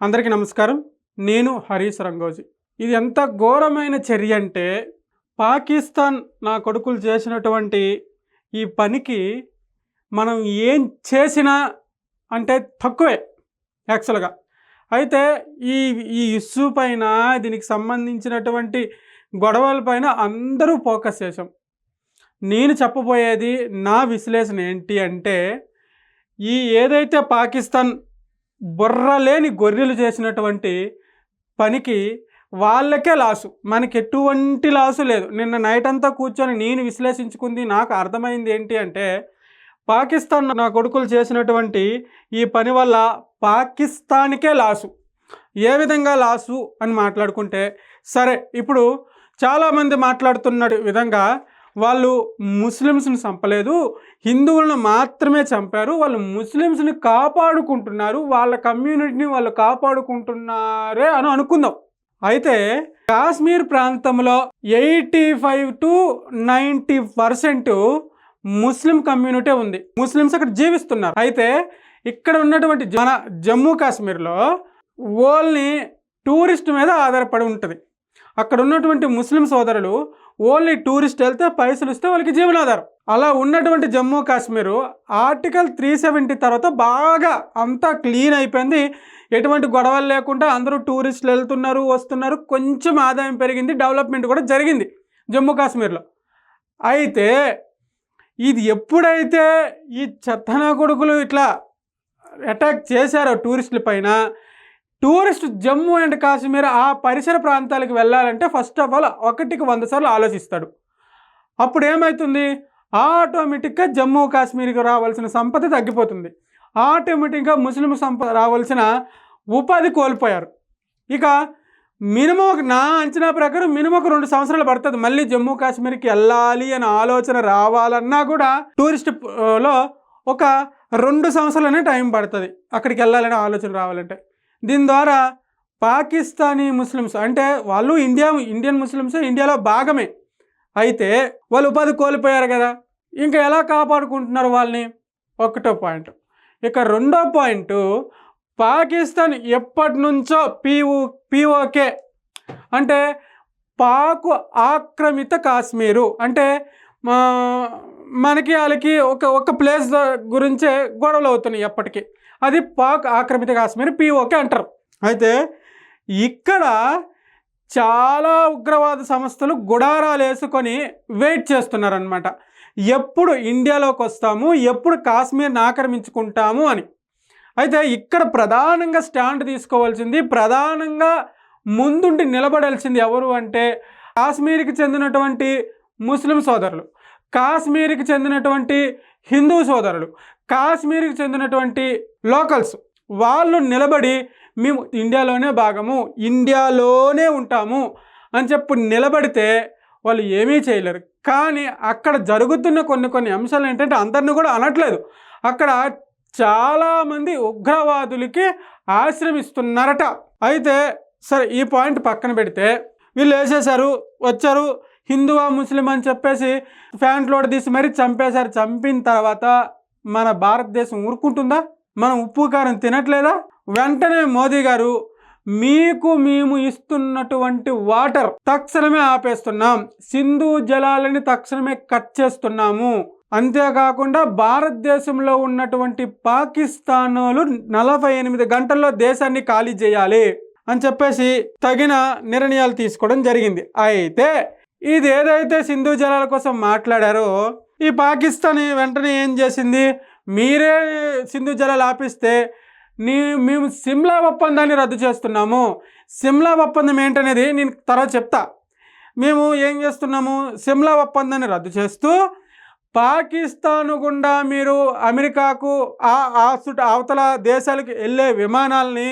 అందరికీ నమస్కారం. నేను హరీష్ రంగోజీ. ఇది ఎంత ఘోరమైన చర్య అంటే పాకిస్తాన్ నా కొడుకులు చేసినటువంటి ఈ పనికి మనం ఏం చేసినా అంటే తక్కువే యాక్చువల్గా. అయితే ఈ ఈ ఇష్యూ పైన దీనికి సంబంధించినటువంటి గొడవల పైన అందరూ ఫోకస్ చేసాం నేను చెప్పబోయేది నా విశ్లేషణ ఏంటి అంటే ఈ ఏదైతే పాకిస్తాన్ బుర్ర లేని గొర్రెలు చేసినటువంటి పనికి వాళ్ళకే లాసు. మనకి ఎటువంటి లాసు లేదు. నిన్న నైట్ అంతా కూర్చొని నేను విశ్లేషించుకుంది నాకు అర్థమైంది ఏంటి అంటే పాకిస్తాన్ నా కొడుకులు చేసినటువంటి ఈ పని వల్ల పాకిస్తాన్కే లాసు. ఏ విధంగా లాసు అని మాట్లాడుకుంటే సరే ఇప్పుడు చాలామంది మాట్లాడుతున్న విధంగా వాళ్ళు ముస్లిమ్స్ని చంపలేదు హిందువులను మాత్రమే చంపారు వాళ్ళు ముస్లిమ్స్ని కాపాడుకుంటున్నారు వాళ్ళ కమ్యూనిటీని వాళ్ళు కాపాడుకుంటున్నారే అని అనుకుందాం. అయితే కాశ్మీర్ ప్రాంతంలో eighty five to ninety percent Muslim community ఉంది. ముస్లిమ్స్ అక్కడ జీవిస్తున్నారు. అయితే ఇక్కడ ఉన్నటువంటి మన జమ్మూ కాశ్మీర్లో ఓల్ని టూరిస్ట్ మీద ఆధారపడి ఉంటుంది. అక్కడ ఉన్నటువంటి ముస్లిం సోదరులు ఓన్లీ టూరిస్ట్ వెళ్తే పైసలు ఇస్తే వాళ్ళకి జీవనాధారం. అలా ఉన్నటువంటి Jammu Kashmir article three seventy తర్వాత బాగా అంతా క్లీన్ అయిపోయింది. ఎటువంటి గొడవలు లేకుండా అందరూ టూరిస్టులు వెళ్తున్నారు వస్తున్నారు. కొంచెం ఆదాయం పెరిగింది డెవలప్మెంట్ కూడా జరిగింది జమ్మూ కాశ్మీర్లో. అయితే ఇది ఎప్పుడైతే ఈ చెత్తన కొడుకులు ఇట్లా అటాక్ చేశారో టూరిస్టుల పైన టూరిస్ట్ జమ్మూ అండ్ కాశ్మీర్ ఆ పరిసర ప్రాంతాలకు వెళ్ళాలంటే ఫస్ట్ ఆఫ్ ఆల్ ఒకటికి వంద సార్లు ఆలోచిస్తాడు. అప్పుడు ఏమవుతుంది ఆటోమేటిక్గా జమ్మూ కాశ్మీర్కి రావాల్సిన సంపద తగ్గిపోతుంది. ఆటోమేటిక్గా ముస్లిం సంపద రావాల్సిన ఉపాధి కోల్పోయారు. ఇక మినిమం ఒక నా అంచనా ప్రకారం మినిమం ఒక రెండు సంవత్సరాలు పడుతుంది. మళ్ళీ జమ్మూ కాశ్మీర్కి వెళ్ళాలి అనే ఆలోచన రావాలన్నా కూడా టూరిస్ట్లో ఒక రెండు సంవత్సరాలనే టైం పడుతుంది అక్కడికి వెళ్ళాలనే ఆలోచన రావాలంటే. దీని ద్వారా పాకిస్తానీ ముస్లిమ్స్ అంటే వాళ్ళు ఇండియా ఇండియన్ ముస్లిమ్స్ ఇండియాలో భాగమే. అయితే వాళ్ళు ఉపాధి కోల్పోయారు కదా. ఇంకా ఎలా కాపాడుకుంటున్నారు వాళ్ళని? ఒకటో పాయింట్. ఇక రెండో పాయింట్ పాకిస్తాన్ ఎప్పటి నుంచో పీఓ పీఓకే అంటే పాకు ఆక్రమిత కాశ్మీరు. అంటే మా మనకి వాళ్ళకి ఒక ఒక ప్లేస్ గురించే గొడవలు అవుతున్నాయి ఎప్పటికీ. అది పాక్ ఆక్రమిత కాశ్మీర్ పిఓకే అంటారు. అయితే ఇక్కడ చాలా ఉగ్రవాద సంస్థలు గుడారాలు వేసుకొని వెయిట్ చేస్తున్నారనమాట ఎప్పుడు ఇండియాలోకి వస్తాము ఎప్పుడు కాశ్మీర్ని ఆక్రమించుకుంటాము అని. అయితే ఇక్కడ ప్రధానంగా స్టాండ్ తీసుకోవాల్సింది ప్రధానంగా ముందుండి నిలబడాల్సింది ఎవరు అంటే కాశ్మీర్కి చెందినటువంటి ముస్లిం సోదరులు. కాశ్మీర్కి చెందినటువంటి హిందూ సోదరులు కాశ్మీర్కి చెందినటువంటి లోకల్స్ వాళ్ళు నిలబడి మేము ఇండియాలోనే భాగము ఇండియాలోనే ఉంటాము అని చెప్పి నిలబడితే వాళ్ళు ఏమీ చేయలేరు. కానీ అక్కడ జరుగుతున్న కొన్ని కొన్ని అంశాలు ఏంటంటే అందరిని కూడా అనట్లేదు. అక్కడ చాలామంది ఉగ్రవాదులకి ఆశ్రమిస్తున్నారట అయితే సరే ఈ పాయింట్ పక్కన పెడితే వీళ్ళు వేసేశారు వచ్చారు. హిందువా ముస్లిం అని చెప్పేసి ఫ్యాంట్ లోడ్ తీసి మరీ చంపేశారు. చంపిన తర్వాత మన భారతదేశం ఊరుకుంటుందా? మనం ఉప్పు కారం తినట్లేదా? వెంటనే మోదీ గారు మీకు మేము ఇస్తున్నటువంటి వాటర్ తక్షణమే ఆపేస్తున్నాం. సింధు జలాలని తక్షణమే కట్ చేస్తున్నాము. అంతేకాకుండా భారతదేశంలో ఉన్నటువంటి పాకిస్తానులు నలభై ఎనిమిది గంటల్లో దేశాన్ని ఖాళీ చేయాలి అని చెప్పేసి తగిన నిర్ణయాలు తీసుకోవడం జరిగింది. అయితే ఇది ఏదైతే సింధు జలాల కోసం మాట్లాడారో ఈ పాకిస్తాన్ వెంటనే ఏం చేసింది? మీరే సింధు జలాలు ఆపిస్తే నీ మేము సిమ్లా ఒప్పందాన్ని రద్దు చేస్తున్నాము. సిమ్లా ఒప్పందం ఏంటనేది నేను తర్వాత చెప్తా. మేము ఏం చేస్తున్నాము? సిమ్లా ఒప్పందాన్ని రద్దు చేస్తూ పాకిస్తాన్ గుండా మీరు అమెరికాకు ఆ ఆ అవతల దేశాలకు వెళ్ళే విమానాలని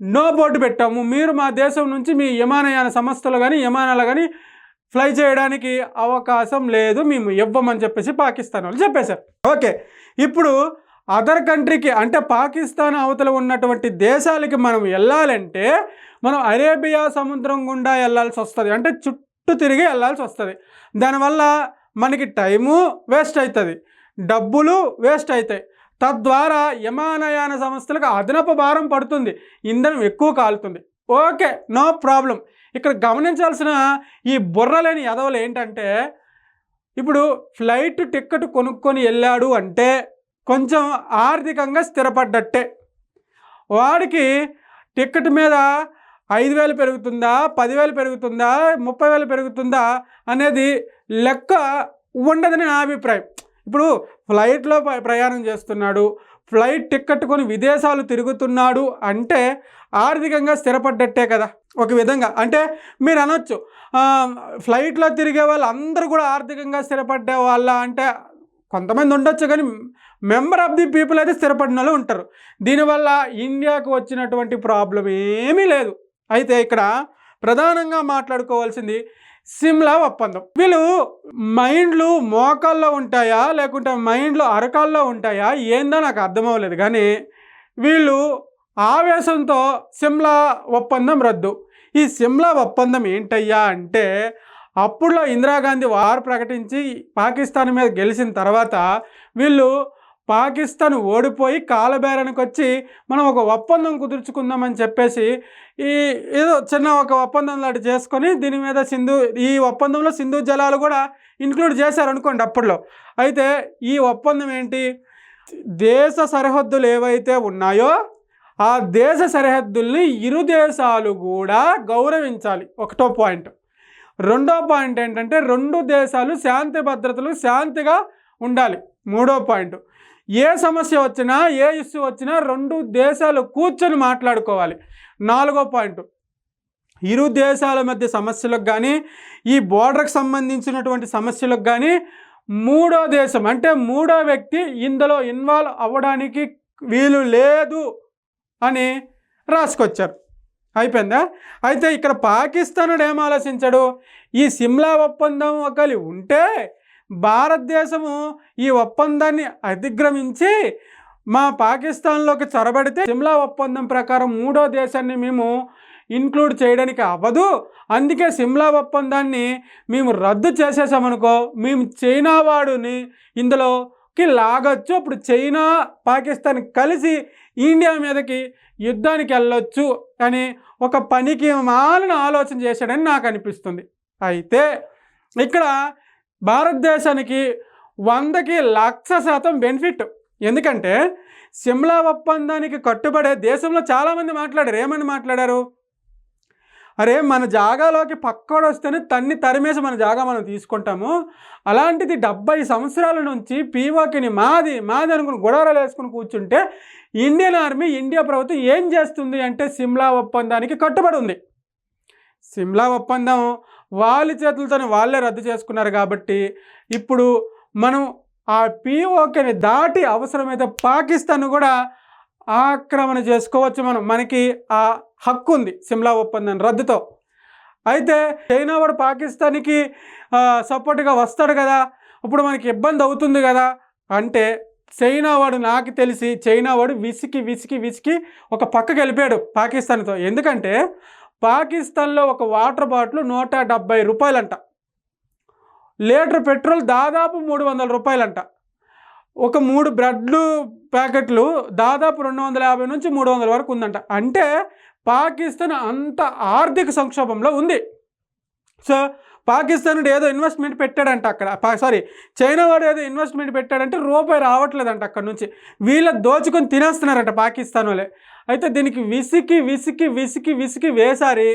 నో బోర్డు పెట్టాము. మీరు మా దేశం నుంచి మీ విమానయాన సంస్థలు కానీ విమానాలు కానీ ఫ్లై చేయడానికి అవకాశం లేదు మేము ఇవ్వమని చెప్పేసి పాకిస్తాన్ వాళ్ళు చెప్పేశారు. ఓకే ఇప్పుడు అదర్ కంట్రీకి అంటే పాకిస్తాన్ అవతల ఉన్నటువంటి దేశాలకి మనం వెళ్ళాలంటే మనం అరేబియా సముద్రం గుండా వెళ్ళాల్సి వస్తుంది. అంటే చుట్టూ తిరిగి వెళ్ళాల్సి వస్తుంది. దానివల్ల మనకి టైము వేస్ట్ అవుతుంది డబ్బులు వేస్ట్ అవుతాయి తద్వారా విమానయాన సంస్థలకు అదనపు భారం పడుతుంది. ఇంధనం ఎక్కువ కాలుతుంది. Okay no problem. ఇక్కడ గమనించాల్సిన ఈ బుర్రలేని ఎదవలు ఏంటంటే ఇప్పుడు ఫ్లైట్ టిక్కెట్ కొనుక్కొని వెళ్ళాడు అంటే కొంచెం ఆర్థికంగా స్థిరపడ్డట్టే. వాడికి టిక్కెట్ మీద ఐదు వేలు పెరుగుతుందా పదివేలు పెరుగుతుందా ముప్పై వేలు పెరుగుతుందా అనేది లెక్క ఉండదని నా అభిప్రాయం. ఇప్పుడు ఫ్లైట్లో ప్రయాణం చేస్తున్నాడు ఫ్లైట్ టికెట్ కొని విదేశాలు తిరుగుతున్నాడు అంటే ఆర్థికంగా స్థిరపడ్డట్టే కదా ఒక విధంగా. అంటే మీరు అనొచ్చు ఫ్లైట్లో తిరిగే వాళ్ళు అందరూ కూడా ఆర్థికంగా స్థిరపడ్డే వాళ్ళ అంటే కొంతమంది ఉండొచ్చు కానీ మెంబర్ ఆఫ్ ది పీపుల్ అయితే స్థిరపడిన వాళ్ళు ఉంటారు. దీనివల్ల ఇండియాకు వచ్చినటువంటి ప్రాబ్లం ఏమీ లేదు. అయితే ఇక్కడ ప్రధానంగా మాట్లాడుకోవాల్సింది సిమ్లా ఒప్పందం. వీళ్ళు మైండ్లు మోకాల్లో ఉంటాయా? లేకుంటే మైండ్లు అరకాల్లో ఉంటాయా? ఏందో నాకు అర్థం అవ్వలేదు కానీ వీళ్ళు ఆవేశంతో సిమ్లా ఒప్పందం రద్దు. ఈ సిమ్లా ఒప్పందం ఏంటయ్యా అంటే అప్పుడులో ఇందిరాగాంధీ వారు ప్రకటించి పాకిస్తాన్ మీద గెలిచిన తర్వాత వీళ్ళు పాకిస్తాన్ ఓడిపోయి కాలబేరానికి వచ్చి మనం ఒక ఒప్పందం కుదుర్చుకుందామని చెప్పేసి ఈ ఏదో చిన్న ఒక ఒప్పందం లాంటి చేసుకొని దీని మీద సింధు ఈ ఒప్పందంలో సింధు జలాలు కూడా ఇంక్లూడ్ చేశారు అనుకోండి అప్పట్లో. అయితే ఈ ఒప్పందం ఏంటి? దేశ సరిహద్దులు ఏవైతే ఉన్నాయో ఆ దేశ సరిహద్దుల్ని ఇరు దేశాలు కూడా గౌరవించాలి. ఒకటో పాయింట్. రెండో పాయింట్ ఏంటంటే రెండు దేశాలు శాంతి భద్రతలు శాంతిగా ఉండాలి. మూడో పాయింట్. ఏ సమస్య వచ్చినా ఏ ఇష్యూ వచ్చినా రెండు దేశాలు కూర్చొని మాట్లాడుకోవాలి. నాలుగో పాయింట్. ఇరు దేశాల మధ్య సమస్యలకు కానీ ఈ బోర్డర్కి సంబంధించినటువంటి సమస్యలకు కానీ మూడో దేశం అంటే మూడో వ్యక్తి ఇందులో ఇన్వాల్వ్ అవ్వడానికి వీలు లేదు అని రాసుకొచ్చారు. అయిపోయిందా? అయితే ఇక్కడ పాకిస్తానుడు ఏం ఆలోచించాడు? ఈ సిమ్లా ఒప్పందం ఒకలి ఉంటే భారతదేశము ఈ ఒప్పందాన్ని అతిక్రమించి మా పాకిస్తాన్లోకి చొరబడితే సిమ్లా ఒప్పందం ప్రకారం మూడో దేశాన్ని మేము ఇంక్లూడ్ చేయడానికి అవ్వదు. అందుకే సిమ్లా ఒప్పందాన్ని మేము రద్దు చేసేసామనుకో మేము చైనా వాడుని ఇందులోకి లాగొచ్చు. అప్పుడు చైనా పాకిస్తాన్ కలిసి ఇండియా మీదకి యుద్ధానికి వెళ్ళొచ్చు అని ఒక పనికి మాలిన ఆలోచన చేశాడని నాకు అనిపిస్తుంది. అయితే ఇక్కడ భారతదేశానికి వందకి లక్ష శాతం బెనిఫిట్. ఎందుకంటే సిమ్లా ఒప్పందానికి కట్టుబడే దేశంలో చాలామంది మాట్లాడారు. ఏమని మాట్లాడారు? అరే మన జాగాలోకి పక్కోడు వస్తేనే తన్ని తరిమేసి మన జాగా మనం తీసుకుంటాము. అలాంటిది డెబ్బై సంవత్సరాల నుంచి పీఓకిని మాది మాది అనుకుని గొడవలు వేసుకుని కూర్చుంటే ఇండియన్ ఆర్మీ ఇండియా ప్రభుత్వం ఏం చేస్తుంది అంటే సిమ్లా ఒప్పందానికి కట్టుబడి ఉంది. సిమ్లా ఒప్పందం వాళ్ళ చేతులతోనే వాళ్ళే రద్దు చేసుకున్నారు కాబట్టి ఇప్పుడు మనం ఆ పిఓకేని దాటి అవసరమైతే పాకిస్తాన్ కూడా ఆక్రమణ చేసుకోవచ్చు మనం. మనకి ఆ హక్కు ఉంది సిమ్లా ఒప్పందం రద్దుతో. అయితే చైనా వాడు పాకిస్తాన్కి సపోర్ట్గా వస్తాడు కదా ఇప్పుడు మనకి ఇబ్బంది అవుతుంది కదా అంటే చైనా వాడు నాకు తెలిసి చైనా వాడు విసికి విసికి విసికి ఒక పక్కకి వెళ్ళిపోయాడు పాకిస్తాన్తో. ఎందుకంటే పాకిస్తాన్లో ఒక వాటర్ బాటిల్ నూట డెబ్బై రూపాయలంట. లీటర్ పెట్రోల్ దాదాపు మూడు వందల రూపాయలంట. ఒక మూడు బ్రెడ్లు ప్యాకెట్లు దాదాపు రెండు వందల యాభై నుంచి మూడు వందల వరకు ఉందంట. అంటే పాకిస్తాన్ అంత ఆర్థిక సంక్షోభంలో ఉంది. సో పాకిస్తాన్ ఏదో ఇన్వెస్ట్మెంట్ పెట్టాడంట అక్కడ. సారీ చైనా వాడు ఏదో ఇన్వెస్ట్మెంట్ పెట్టాడంటే రూపాయి రావట్లేదంట అక్కడ నుంచి. వీళ్ళ దోచుకొని తినేస్తున్నారంట పాకిస్తాన్ వాళ్ళే. అయితే దీనికి విసికి విసికి విసికి విసికి వేసారి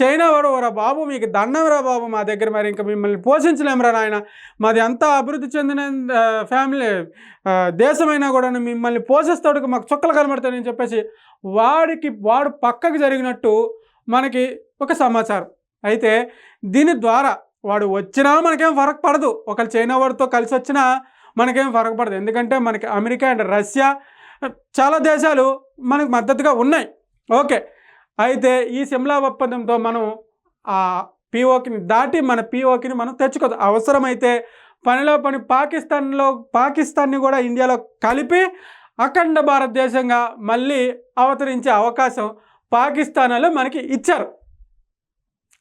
చైనా వాడు ఓరా బాబు మీకు దండంరా బాబు మా దగ్గర మరి ఇంకా మిమ్మల్ని పోషించలేమురా నాయన. మాది అంతా అభివృద్ధి చెందిన ఫ్యామిలీ దేశమైనా కూడా మిమ్మల్ని పోషిస్తాడు మాకు చుక్కలు కనబడతాయని చెప్పేసి వాడికి వాడు పక్కకు జరిగినట్టు మనకి ఒక సమాచారం. అయితే దీని ద్వారా వాడు వచ్చినా మనకేం ఫరక్ పడదు. ఒకళ్ళు చైనా వాడితో కలిసి వచ్చినా మనకేం ఫరక్ పడదు. ఎందుకంటే మనకి అమెరికా అండ్ రష్యా చాలా దేశాలు మనకు మద్దతుగా ఉన్నాయి. ఓకే. అయితే ఈ సిమ్లా ఒప్పందంతో మనం ఆ పిఓకిని దాటి మన పిఓకిని మనం తెచ్చుకోదు. అవసరమైతే పనిలో పని పాకిస్తాన్లో పాకిస్తాన్ని కూడా ఇండియాలో కలిపి అఖండ భారతదేశంగా మళ్ళీ అవతరించే అవకాశం పాకిస్తాన్లో మనకి ఇచ్చారు.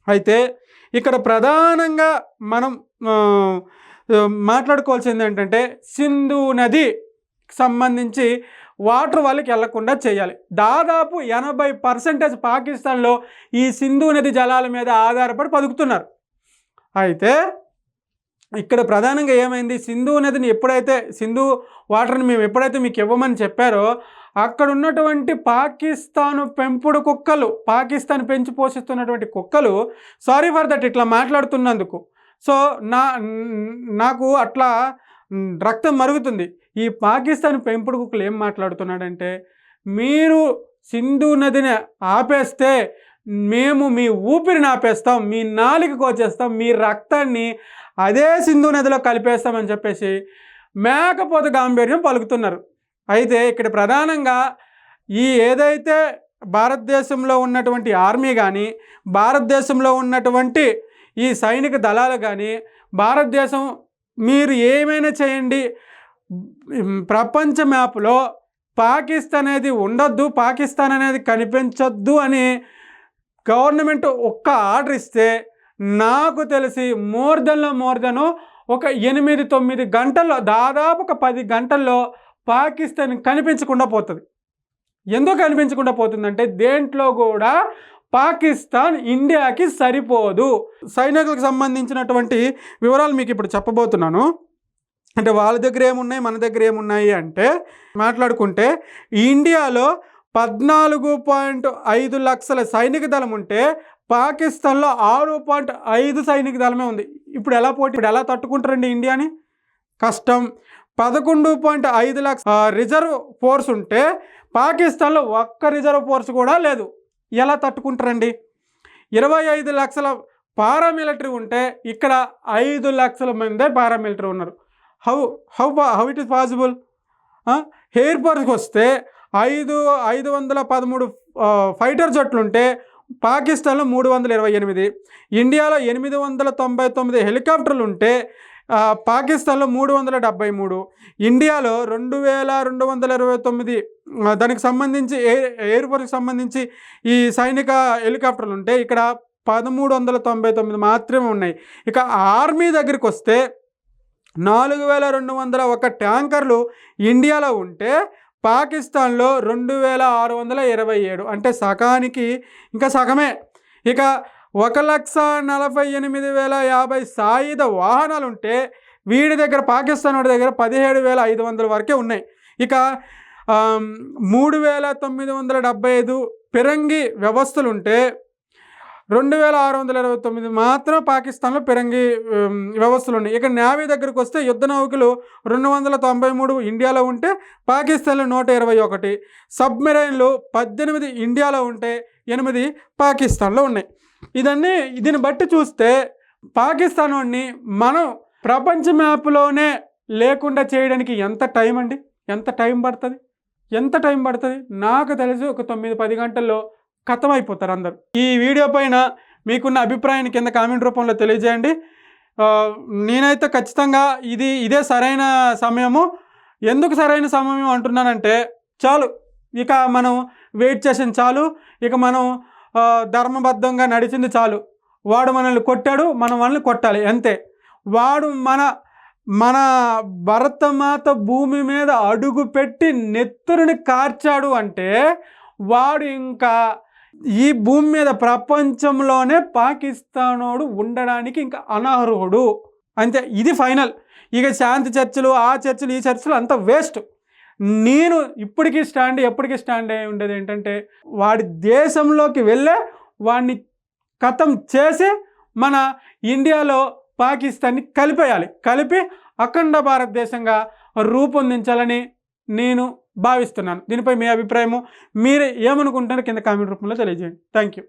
అయితే ఇక్కడ ప్రధానంగా మనం మాట్లాడుకోవాల్సింది ఏంటంటే సింధు నది సంబంధించి వాటర్ వాళ్ళకి వెళ్ళకుండా చేయాలి. దాదాపు ఎనభై పర్సెంటేజ్ పాకిస్తాన్లో ఈ సింధు నది జలాల మీద ఆధారపడి బతుకుతున్నారు అయితే ఇక్కడ ప్రధానంగా ఏమైంది? సింధు నదిని ఎప్పుడైతే సింధు వాటర్ని మేము ఎప్పుడైతే మీకు ఇవ్వమని చెప్పారో అక్కడ ఉన్నటువంటి పాకిస్తాను పెంపుడు కుక్కలు పాకిస్తాన్ పెంచి పోషిస్తున్నటువంటి కుక్కలు సారీ ఫర్ దట్ ఇట్లా మాట్లాడుతున్నందుకు. సో నా నాకు అట్లా రక్తం మరుగుతుంది. ఈ పాకిస్తాన్ పెంపుడు కుక్కలు ఏం మాట్లాడుతున్నాడంటే మీరు సింధు నదిని ఆపేస్తే మేము మీ ఊపిరిని ఆపేస్తాం మీ నాలిక కోచేస్తాం మీ రక్తాన్ని అదే సింధు నదిలో కలిపేస్తామని చెప్పేసి మేకపోత గాంభీర్యం పలుకుతున్నారు. అయితే ఇక్కడ ప్రధానంగా ఈ ఏదైతే భారతదేశంలో ఉన్నటువంటి ఆర్మీ కానీ భారతదేశంలో ఉన్నటువంటి ఈ సైనిక దళాలు కానీ భారతదేశం మీరు ఏమైనా చేయండి. ప్రపంచ మ్యాప్లో పాకిస్తాన్ అనేది ఉండొద్దు పాకిస్తాన్ అనేది కనిపించొద్దు అని గవర్నమెంట్ ఒక్క ఆర్డర్ ఇస్తే నాకు తెలిసి మోర్ దెన్లో మోర్ దెన్ ఒక ఎనిమిది తొమ్మిది గంటల్లో దాదాపు ఒక పది గంటల్లో పాకిస్తాన్ కనిపించకుండా పోతుంది. ఎందుకు కనిపించకుండా పోతుందంటే దేంట్లో కూడా పాకిస్తాన్ ఇండియాకి సరిపోదు. సైనికులకు సంబంధించినటువంటి వివరాలు మీకు ఇప్పుడు చెప్పబోతున్నాను. అంటే వాళ్ళ దగ్గర ఏమున్నాయి మన దగ్గర ఏమున్నాయి అంటే మాట్లాడుకుంటే ఇండియాలో పద్నాలుగు పాయింట్ ఐదు లక్షల సైనిక దళం ఉంటే పాకిస్తాన్లో ఆరు పాయింట్ ఐదు సైనిక దళమే ఉంది. ఇప్పుడు ఎలా పోటీ ఇప్పుడు ఎలా తట్టుకుంటారండి ఇండియాని? కష్టం. పదకొండు పాయింట్ ఐదు లక్ష ఆ, రిజర్వ్ ఫోర్స్ ఉంటే పాకిస్తాన్లో ఒక్క రిజర్వ్ ఫోర్స్ కూడా లేదు. ఎలా తట్టుకుంటారండి? ఇరవై ఐదు లక్షల పారామిలిటరీ ఉంటే ఇక్కడ ఐదు లక్షల మందే పారామిలిటరీ ఉన్నారు. How how how it is possible air ఫోర్స్కి వస్తే ఐదు ఐదు వందల పదమూడు ఫైటర్ జట్లు ఉంటే పాకిస్తాన్లో మూడు వందల ఇరవై ఎనిమిది ఇండియాలో ఎనిమిది వందల తొంభై తొమ్మిది హెలికాప్టర్లు ఉంటే పాకిస్తాన్లో మూడు వందల డెబ్బై మూడు ఇండియాలో రెండు వేల రెండు వందల ఇరవై తొమ్మిది దానికి సంబంధించి ఎయిర్ ఎయిర్ ఫోర్స్కి సంబంధించి ఈ సైనిక హెలికాప్టర్లు ఉంటే ఇక్కడ పదమూడు వందల తొంభై తొమ్మిది మాత్రమే ఉన్నాయి. ఇక ఆర్మీ దగ్గరికి వస్తే నాలుగు వేల రెండు వందల ఒక ట్యాంకర్లు ఇండియాలో ఉంటే పాకిస్తాన్లో రెండు వేల ఆరు వందల ఇరవై ఏడు అంటే సగానికి ఇంకా సగమే. ఇక ఒక లక్ష నలభై ఎనిమిది వేల యాభై సాయుధ వాహనాలు ఉంటే వీడి దగ్గర పాకిస్తాన్ వాడి దగ్గర పదిహేడు వేల ఐదు వందల వరకే ఉన్నాయి. ఇక మూడు వేల తొమ్మిది వందల డెబ్బై ఐదు పిరంగి వ్యవస్థలు ఉంటే రెండు వేల ఆరు వందల ఇరవై తొమ్మిది మాత్రం పాకిస్తాన్లో పిరంగి వ్యవస్థలు ఉన్నాయి ఇక నావీ దగ్గరకు వస్తే యుద్ధ నౌకలు రెండు వందల తొంభై మూడు ఇండియాలో ఉంటే పాకిస్తాన్లో నూట ఇరవై ఒకటి. సబ్మెరైన్లు పద్దెనిమిది ఇండియాలో ఉంటే ఎనిమిది పాకిస్తాన్లో ఉన్నాయి. ఇదన్నీ దీన్ని బట్టి చూస్తే పాకిస్తాన్ వాడిని మనం ప్రపంచ మ్యాప్లోనే లేకుండా చేయడానికి ఎంత టైం అండి? ఎంత టైం పడుతుంది? ఎంత టైం పడుతుంది? నాకు తెలిసి ఒక తొమ్మిది పది గంటల్లో ఖతం అయిపోతారు అందరు. ఈ వీడియో పైన మీకున్న అభిప్రాయాన్ని కింద కామెంట్ రూపంలో తెలియజేయండి. నేనైతే ఖచ్చితంగా ఇది ఇదే సరైన సమయము. ఎందుకు సరైన సమయం అంటున్నానంటే చాలు. ఇక మనం వెయిట్ చేసిన చాలు. ఇక మనం ధర్మబద్ధంగా నడిచింది చాలు. వాడు మనల్ని కొట్టాడు మనం వాళ్ళని కొట్టాలి అంతే. వాడు మన మన భరతమాత భూమి మీద అడుగు పెట్టి నెత్తురుని కార్చాడు అంటే వాడు ఇంకా ఈ భూమి మీద ప్రపంచంలోనే పాకిస్తానోడు ఉండడానికి ఇంకా అనర్హుడు. అంతే ఇది ఫైనల్. ఇక శాంతి చర్చలు ఆ చర్చలు ఈ చర్చలు అంత వేస్ట్. నేను ఇప్పటికీ స్టాండ్ ఎప్పటికీ స్టాండ్ అయి ఉండేది ఏంటంటే వాడి దేశంలోకి వెళ్ళే వాడిని కథం చేసి మన ఇండియాలో పాకిస్తాన్ని కలిపేయాలి. కలిపి అఖండ భారతదేశంగా రూపొందించాలని నేను భావిస్తున్నాను. దీనిపై మీ అభిప్రాయము మీరు ఏమనుకుంటున్నారో కింద కామెంట్ రూపంలో తెలియజేయండి. Thank you